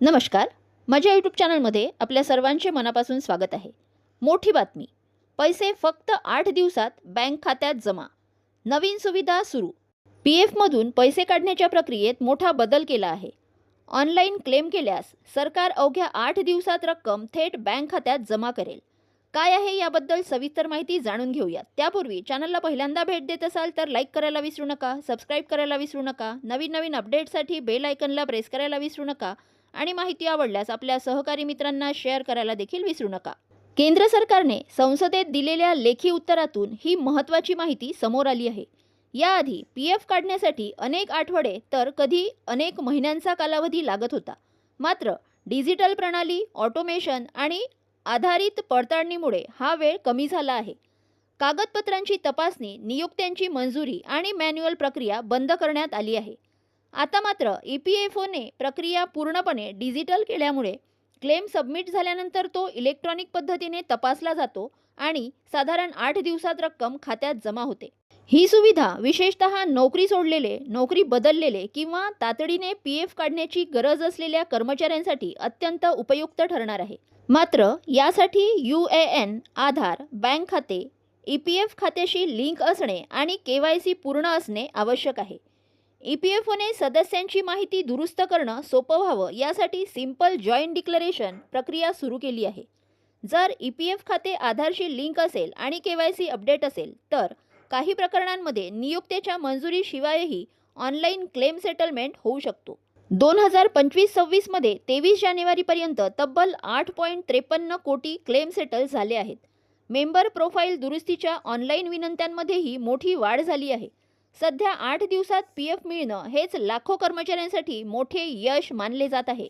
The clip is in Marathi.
नमस्कार. माझ्या यूट्यूब चॅनलमध्ये आपल्या सर्वांचे मनापासून स्वागत आहे. मोठी बातमी. पैसे फक्त आठ दिवसात बँक खात्यात जमा. नवीन सुविधा सुरू. पी एफमधून पैसे काढण्याच्या प्रक्रियेत मोठा बदल केला आहे. ऑनलाईन क्लेम केल्यास सरकार अवघ्या आठ दिवसात रक्कम थेट बँक खात्यात जमा करेल. काय आहे याबद्दल सविस्तर माहिती जाणून घेऊयात त्यापूर्वी चॅनलला पहिल्यांदा भेट देत असाल तर लाईक करायला विसरू नका सबस्क्राईब करायला विसरू नका नवीन नवीन अपडेटसाठी बेल आयकनला प्रेस करायला विसरू नका. आणि माहिती आवडल्यास आपल्या सहकारी मित्रांना शेअर करायला देखील विसरू नका. केंद्र सरकारने संसदेत दिलेल्या लेखी उत्तरातून ही महत्त्वाची माहिती समोर आली आहे. याआधी पी एफ काढण्यासाठी अनेक आठवडे तर कधी अनेक महिन्यांचा कालावधी लागत होता. मात्र डिजिटल प्रणाली ऑटोमेशन आणि आधारित पडताळणीमुळे हा वेळ कमी झाला आहे. कागदपत्रांची तपासणी नियुक्त्यांची मंजुरी आणि मॅन्युअल प्रक्रिया बंद करण्यात आली आहे. आता मात्र ई पी एफ ओने प्रक्रिया पूर्णपणे डिजिटल केल्यामुळे क्लेम सबमिट झाल्यानंतर तो इलेक्ट्रॉनिक पद्धतीने तपासला जातो आणि साधारण आठ दिवसात रक्कम खात्यात जमा होते. ही सुविधा विशेषतः नोकरी सोडलेले नोकरी बदललेले किंवा तातडीने पी एफ काढण्याची गरज असलेल्या कर्मचाऱ्यांसाठी अत्यंत उपयुक्त ठरणार आहे. मात्र यासाठी U A N Aadhaar bank खाते ई पी एफ खात्याशी लिंक असणे आणि के वाय सी पूर्ण असणे आवश्यक आहे. ई पी एफ ओने सदस्यांची माहिती दुरुस्त करणं सोपं व्हावं यासाठी सिंपल जॉईंट डिक्लरेशन प्रक्रिया सुरू केली आहे. जर ई पी एफ खाते आधारशी लिंक असेल आणि के वाय सी अपडेट असेल तर काही प्रकरणांमध्ये नियुक्त्याच्या मंजुरीशिवायही ऑनलाईन क्लेम सेटलमेंट होऊ शकतो. दोन हजार पंचवीस सव्वीसमध्ये तेवीस जानेवारीपर्यंत तब्बल आठ पॉईंट त्रेपन्न कोटी क्लेम सेटल झाले आहेत. मेंबर प्रोफाईल दुरुस्तीच्या ऑनलाईन विनंत्यांमध्येही मोठी वाढ झाली आहे. सध्या आठ दिवसात पी एफ मिळणं हेच लाखो कर्मचाऱ्यांसाठी मोठे यश मानले जात आहे.